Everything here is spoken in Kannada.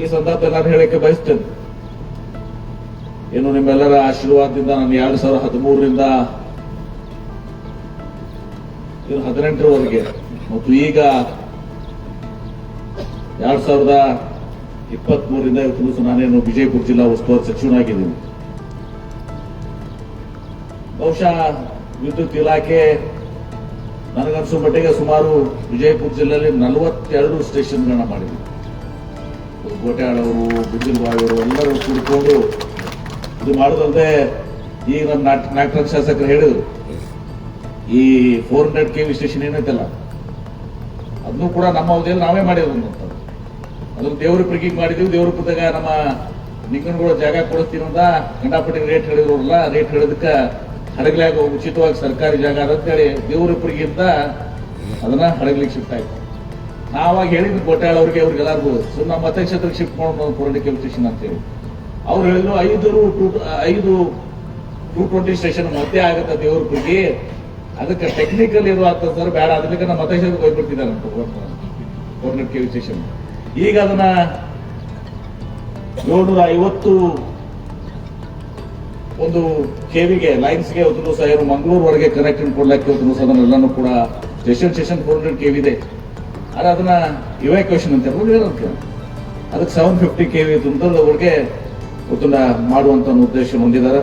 ಈ ಸಂದರ್ಭದಲ್ಲಿ ನಾನು ಹೇಳಕ್ಕೆ ಬಯಸ್ತೇನೆ ಏನು ನಿಮ್ಮೆಲ್ಲರ ಆಶೀರ್ವಾದದಿಂದ ನಾನು ಎರಡ್ ಸಾವಿರದ ಹದಿಮೂರರಿಂದ ಹದಿನೆಂಟರವರೆಗೆ ಮತ್ತು ಈಗ ಎರಡ್ ಸಾವಿರದ ಇಪ್ಪತ್ತ್ ಮೂರರಿಂದ ಇವತ್ತು ನಾನೇನು ವಿಜಯಪುರ ಜಿಲ್ಲಾ ಉಸ್ತುವಾರಿ ಸಚಿವನಾಗಿದ್ದೀನಿ. ಬಹುಶಃ ವಿದ್ಯುತ್ ಇಲಾಖೆ ನನಗನ್ಸೋ ಮಟ್ಟಿಗೆ ಸುಮಾರು ವಿಜಯಪುರ ಜಿಲ್ಲೆಯಲ್ಲಿ ನಲವತ್ತೆರಡು ಸ್ಟೇಷನ್ಗಳನ್ನ ಮಾಡಿದ್ವಿ ಗೋಟ್ಯಾಳವರು ಬಿಜ್ಜಲ್ಬಾಯಿಯವರು ಎಲ್ಲರೂ ಕೂಡಿಕೊಂಡು ಇದು ಮಾಡೋದಂತೆ ಈಗ ನಮ್ಮ ನಾಟ್ ನಾಟಕ ಶಾಸಕರು ಹೇಳಿದರು. ಈ ಫೋರ್ ಹಂಡ್ರೆಡ್ ಕೆ ವಿ ಏನೈತಲ್ಲ, ಅದನ್ನು ಕೂಡ ನಮ್ಮ ಅವಧಿಯಲ್ಲಿ ನಾವೇ ಮಾಡಿದ್ರು ಅಂತ ಅದನ್ನು ದೇವ್ರ ಪ್ರಿಗಿಂಗ್ ಮಾಡಿದ್ವಿ ದೇವ್ರ ಪುಸ್ತಕ ನಮ್ಮ ನಿಂಗನಗಳು ಜಾಗ ಕೊಡಿಸ್ತೀನಿ ಅಂತ ಗಂಡಾಪಟ್ಟಿ ರೇಟ್ ಹೇಳಿದ್ರಲ್ಲ ರೇಟ್ ಹೇಳಿದಕ್ಕೆ ಹಡಗಲಾಗ ಉಚಿತವಾಗಿ ಸರ್ಕಾರಿ ಜಾಗ ಅಂತೇಳಿ ದೇವ್ರ ಪ್ರಿಗಿಂತ ಅದನ್ನ ಹಡಗಲಿಕ್ಕೆ ಶಿಫ್ಟ್ ಆಯ್ತು ನಾವಾಗ ಹೇಳಿದ್ವಿ ಕೋಟ್ಯಾಳ ಅವ್ರಿಗೆ ಅವ್ರಿಗೆ ಎಲ್ಲರಿಗೂ ಸೊ ನಮ್ಮ ಮತಕ್ಷೇತ್ರಕ್ಕೆ ಶಿಫ್ಟ್ ಮಾಡೋದು four hundred K V station ಅಂತೇಳಿ. ಅವ್ರು ಹೇಳಿದ್ರು ಐದು ಟೂ ಐದು ಟೂ ಟ್ವೆಂಟಿ ಸ್ಟೇಷನ್ ಮತ್ತೆ ಆಗುತ್ತೆ ದೇವ್ರ ಬಗ್ಗೆ ಅದಕ್ಕೆ ಟೆಕ್ನಿಕಲ್ ಇರುವಂತ ಸರ್ ಬೇಡ. ಅದಕ್ಕೆ ನಮ್ಮ ಮತಕ್ಷೇತ್ರಕ್ಕೆ ಹೋಗ್ಬಿಡ್ತಿದ್ದಾರೆ ಅಂತ ಫೋರ್ ಹಂಡ್ರೆಡ್ ಕೆ ಸ್ಟೇಷನ್ ಈಗ ಅದನ್ನ ಏಳ್ನೂರ ಐವತ್ತು ಒಂದು ಕೆವಿಗೆ, ಲೈನ್ಸ್ಗೆ ಒಂದು ದಿವಸ ಮಂಗಳೂರು ಒಳಗೆ ಕನೆಕ್ಟ್ ಕೊಡ್ಲಿಕ್ಕೆ ಒಂದು ದಿವಸ ಅದನ್ನೆಲ್ಲನೂ ಕೂಡ station station four hundred KV ಇದೆ ಆದ್ರೆ ಅದನ್ನ ಇವ್ಯಾಕ್ಯುಯೇಷನ್ ಅಂತ ಅದಕ್ಕೆ ಸೆವೆನ್ ಫಿಫ್ಟಿ ಕೆವಿ ತುಂತರದವರೆಗೆ ಉತ್ತುಂಡ ಮಾಡುವಂತ ಉದ್ದೇಶ ಹೊಂದಿದ್ದಾರೆ.